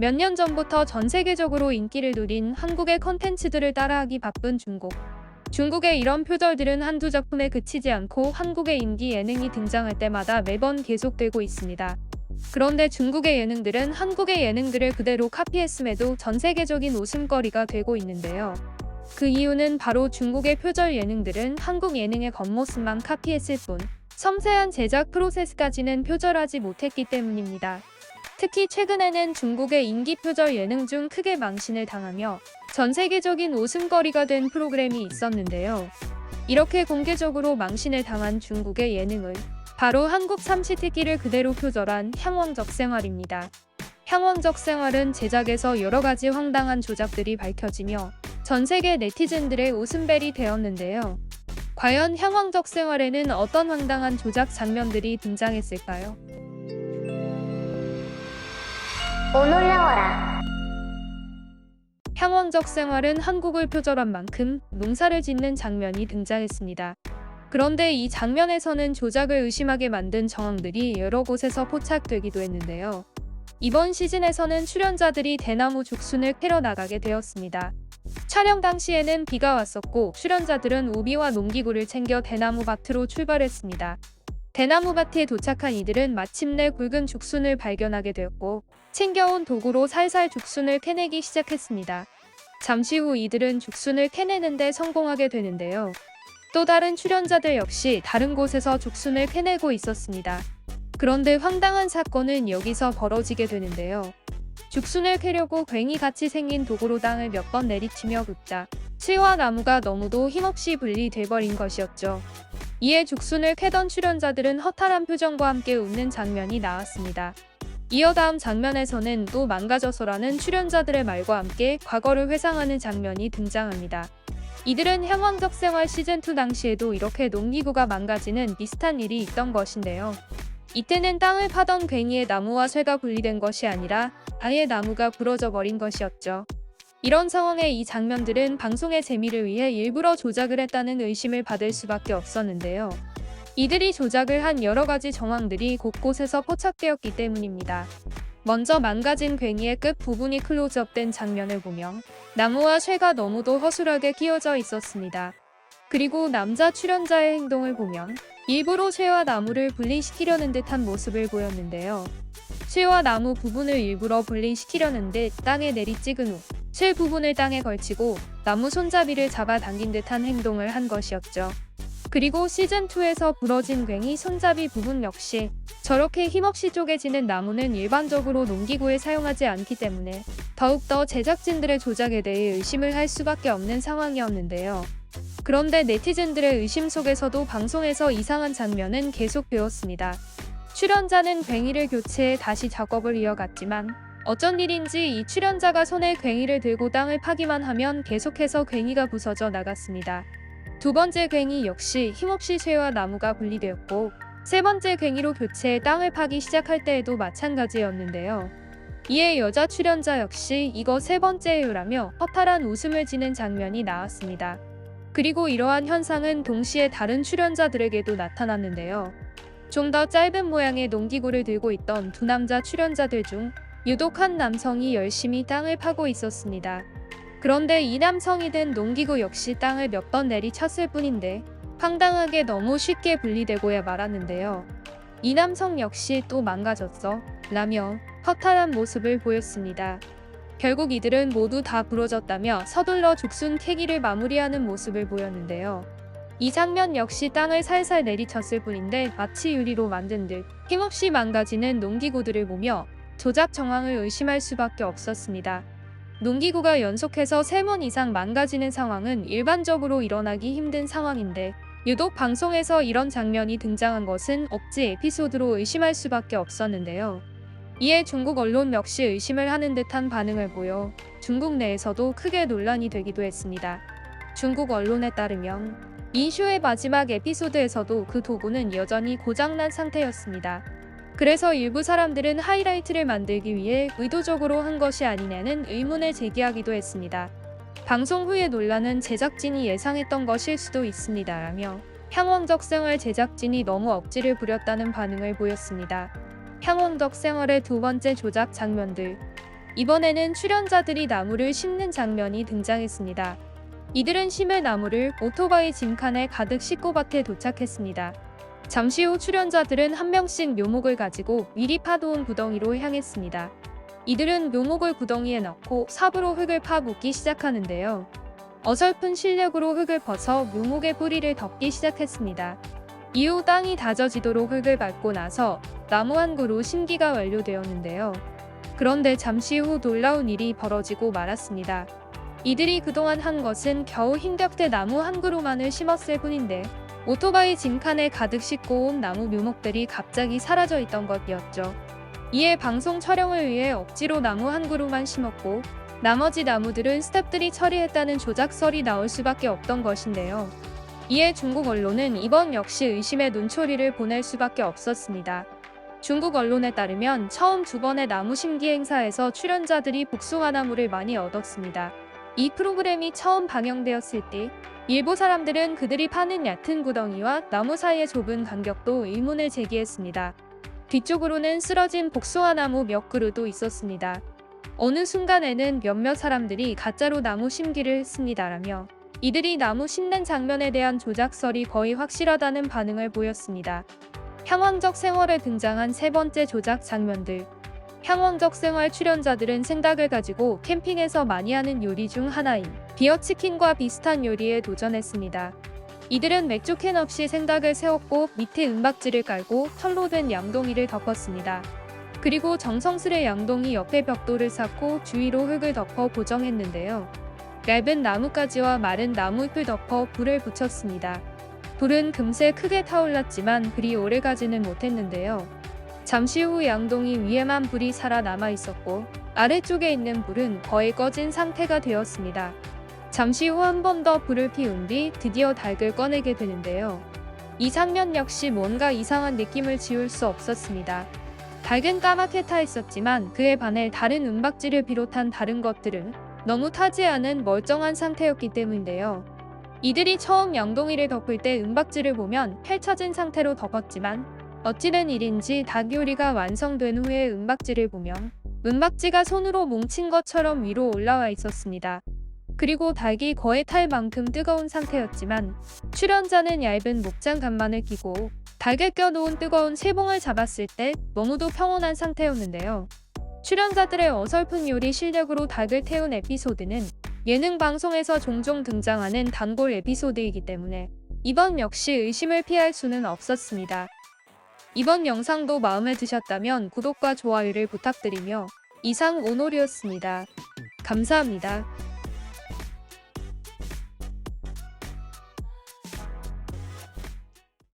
몇 년 전부터 전 세계적으로 인기를 누린 한국의 컨텐츠들을 따라하기 바쁜 중국. 중국의 이런 표절들은 한두 작품에 그치지 않고 한국의 인기 예능이 등장할 때마다 매번 계속되고 있습니다. 그런데 중국의 예능들은 한국의 예능들을 그대로 카피했음에도 전 세계적인 웃음거리가 되고 있는데요. 그 이유는 바로 중국의 표절 예능들은 한국 예능의 겉모습만 카피했을 뿐 섬세한 제작 프로세스까지는 표절하지 못했기 때문입니다. 특히 최근에는 중국의 인기 표절 예능 중 크게 망신을 당하며 전 세계적인 웃음거리가 된 프로그램이 있었는데요. 이렇게 공개적으로 망신을 당한 중국의 예능은 바로 한국 삼시세끼를 그대로 표절한 향왕적 생활입니다. 향왕적 생활은 제작에서 여러 가지 황당한 조작들이 밝혀지며 전 세계 네티즌들의 웃음벨이 되었는데요. 과연 향왕적 생활에는 어떤 황당한 조작 장면들이 등장했을까요? 오놀려워라. 향왕적 생활은 한국을 표절한 만큼 농사를 짓는 장면이 등장했습니다. 그런데 이 장면에서는 조작을 의심하게 만든 정황들이 여러 곳에서 포착되기도 했는데요. 이번 시즌에서는 출연자들이 대나무 죽순을 캐러 나가게 되었습니다. 촬영 당시에는 비가 왔었고 출연자들은 우비와 농기구를 챙겨 대나무 밭으로 출발했습니다. 대나무 밭에 도착한 이들은 마침내 굵은 죽순을 발견하게 되었고 챙겨온 도구로 살살 죽순을 캐내기 시작했습니다. 잠시 후 이들은 죽순을 캐내는데 성공하게 되는데요. 또 다른 출연자들 역시 다른 곳에서 죽순을 캐내고 있었습니다. 그런데 황당한 사건은 여기서 벌어지게 되는데요. 죽순을 캐려고 괭이 같이 생긴 도구로 땅을 몇 번 내리치며 긋자 실와 나무가 너무도 힘없이 분리돼버린 것이었죠. 이에 죽순을 캐던 출연자들은 허탈한 표정과 함께 웃는 장면이 나왔습니다. 이어 다음 장면에서는 또 망가져서라는 출연자들의 말과 함께 과거를 회상하는 장면이 등장합니다. 이들은 향왕적 생활 시즌2 당시에도 이렇게 농기구가 망가지는 비슷한 일이 있던 것인데요. 이때는 땅을 파던 괭이에 나무와 쇠가 분리된 것이 아니라 아예 나무가 부러져 버린 것이었죠. 이런 상황의 이 장면들은 방송의 재미를 위해 일부러 조작을 했다는 의심을 받을 수밖에 없었는데요. 이들이 조작을 한 여러 가지 정황들이 곳곳에서 포착되었기 때문입니다. 먼저 망가진 괭이의 끝 부분이 클로즈업된 장면을 보면 나무와 쇠가 너무도 허술하게 끼워져 있었습니다. 그리고 남자 출연자의 행동을 보면 일부러 쇠와 나무를 분리시키려는 듯한 모습을 보였는데요. 쇠와 나무 부분을 일부러 분리시키려는 듯 땅에 내리 찍은 후 쇠 부분을 땅에 걸치고 나무 손잡이를 잡아 당긴 듯한 행동을 한 것이었죠. 그리고 시즌2에서 부러진 괭이 손잡이 부분 역시 저렇게 힘없이 쪼개지는 나무는 일반적으로 농기구에 사용하지 않기 때문에 더욱더 제작진들의 조작에 대해 의심을 할 수밖에 없는 상황이었는데요. 그런데 네티즌들의 의심 속에서도 방송에서 이상한 장면은 계속 되었습니다. 출연자는 괭이를 교체해 다시 작업을 이어갔지만 어쩐 일인지 이 출연자가 손에 괭이를 들고 땅을 파기만 하면 계속해서 괭이가 부서져 나갔습니다. 두 번째 괭이 역시 힘없이 쇠와 나무가 분리되었고 세 번째 괭이로 교체해 땅을 파기 시작할 때에도 마찬가지였는데요. 이에 여자 출연자 역시 이거 세 번째예요라며 허탈한 웃음을 지는 장면이 나왔습니다. 그리고 이러한 현상은 동시에 다른 출연자들에게도 나타났는데요. 좀 더 짧은 모양의 농기구를 들고 있던 두 남자 출연자들 중 유독 한 남성이 열심히 땅을 파고 있었습니다. 그런데 이 남성이 든 농기구 역시 땅을 몇 번 내리쳤을 뿐인데 황당하게 너무 쉽게 분리되고야 말았는데요. 이 남성 역시 또 망가졌어 라며 허탈한 모습을 보였습니다. 결국 이들은 모두 다 부러졌다며 서둘러 죽순 캐기를 마무리하는 모습을 보였는데요. 이 장면 역시 땅을 살살 내리쳤을 뿐인데 마치 유리로 만든 듯 힘없이 망가지는 농기구들을 보며 조작 정황을 의심할 수밖에 없었습니다. 농기구가 연속해서 3번 이상 망가지는 상황은 일반적으로 일어나기 힘든 상황인데 유독 방송에서 이런 장면이 등장한 것은 억지 에피소드로 의심할 수밖에 없었는데요. 이에 중국 언론 역시 의심을 하는 듯한 반응을 보여 중국 내에서도 크게 논란이 되기도 했습니다. 중국 언론에 따르면 이 쇼의 마지막 에피소드에서도 그 도구는 여전히 고장난 상태였습니다. 그래서 일부 사람들은 하이라이트를 만들기 위해 의도적으로 한 것이 아니냐는 의문을 제기하기도 했습니다. 방송 후의 논란은 제작진이 예상했던 것일 수도 있습니다라며 향왕적 생활 제작진이 너무 억지를 부렸다는 반응을 보였습니다. 향왕적 생활의 두 번째 조작 장면들 이번에는 출연자들이 나무를 심는 장면이 등장했습니다. 이들은 심을 나무를 오토바이 짐칸에 가득 싣고 밭에 도착했습니다. 잠시 후 출연자들은 한 명씩 묘목을 가지고 미리 파놓은 구덩이로 향했습니다. 이들은 묘목을 구덩이에 넣고 삽으로 흙을 파묻기 시작하는데요. 어설픈 실력으로 흙을 벗어 묘목의 뿌리를 덮기 시작했습니다. 이후 땅이 다져지도록 흙을 밟고 나서 나무 한 그루 심기가 완료되었는데요. 그런데 잠시 후 놀라운 일이 벌어지고 말았습니다. 이들이 그동안 한 것은 겨우 힘겹게 나무 한 그루만을 심었을 뿐인데 오토바이 짐칸에 가득 싣고 온 나무 묘목들이 갑자기 사라져 있던 것이었죠. 이에 방송 촬영을 위해 억지로 나무 한 그루만 심었고 나머지 나무들은 스탭들이 처리했다는 조작설이 나올 수밖에 없던 것인데요. 이에 중국 언론은 이번 역시 의심의 눈초리를 보낼 수밖에 없었습니다. 중국 언론에 따르면 처음 두 번의 나무 심기 행사에서 출연자들이 복숭아 나무를 많이 얻었습니다. 이 프로그램이 처음 방영되었을 때 일부 사람들은 그들이 파는 얕은 구덩이와 나무 사이의 좁은 간격도 의문을 제기했습니다. 뒤쪽으로는 쓰러진 복숭아 나무 몇 그루도 있었습니다. 어느 순간에는 몇몇 사람들이 가짜로 나무 심기를 했습니다라며 이들이 나무 심는 장면에 대한 조작설이 거의 확실하다는 반응을 보였습니다. 향왕적 생활에 등장한 세 번째 조작 장면들. 향왕적 생활 출연자들은 생닭을 가지고 캠핑에서 많이 하는 요리 중 하나인 비어치킨과 비슷한 요리에 도전했습니다. 이들은 맥주캔 없이 생닭을 세웠고 밑에 은박지를 깔고 털로 된 양동이를 덮었습니다. 그리고 정성스레 양동이 옆에 벽돌을 쌓고 주위로 흙을 덮어 고정했는데요. 얇은 나뭇가지와 마른 나무잎을 덮어 불을 붙였습니다. 불은 금세 크게 타올랐지만 그리 오래 가지는 못했는데요. 잠시 후 양동이 위에만 불이 살아남아 있었고 아래쪽에 있는 불은 거의 꺼진 상태가 되었습니다. 잠시 후 한 번 더 불을 피운 뒤 드디어 닭을 꺼내게 되는데요. 이 장면 역시 뭔가 이상한 느낌을 지울 수 없었습니다. 닭은 까맣게 타 있었지만 그에 반해 다른 은박지를 비롯한 다른 것들은 너무 타지 않은 멀쩡한 상태였기 때문인데요. 이들이 처음 양동이를 덮을 때 은박지를 보면 펼쳐진 상태로 덮었지만 어찌된 일인지 닭 요리가 완성된 후에 은박지를 보면 은박지가 손으로 뭉친 것처럼 위로 올라와 있었습니다. 그리고 닭이 거의 탈 만큼 뜨거운 상태였지만 출연자는 얇은 목장 간만을 끼고 닭에 껴놓은 뜨거운 세봉을 잡았을 때 너무도 평온한 상태였는데요. 출연자들의 어설픈 요리 실력으로 닭을 태운 에피소드는 예능 방송에서 종종 등장하는 단골 에피소드이기 때문에 이번 역시 의심을 피할 수는 없었습니다. 이번 영상도 마음에 드셨다면 구독과 좋아요를 부탁드리며 이상 오노리였습니다. 감사합니다.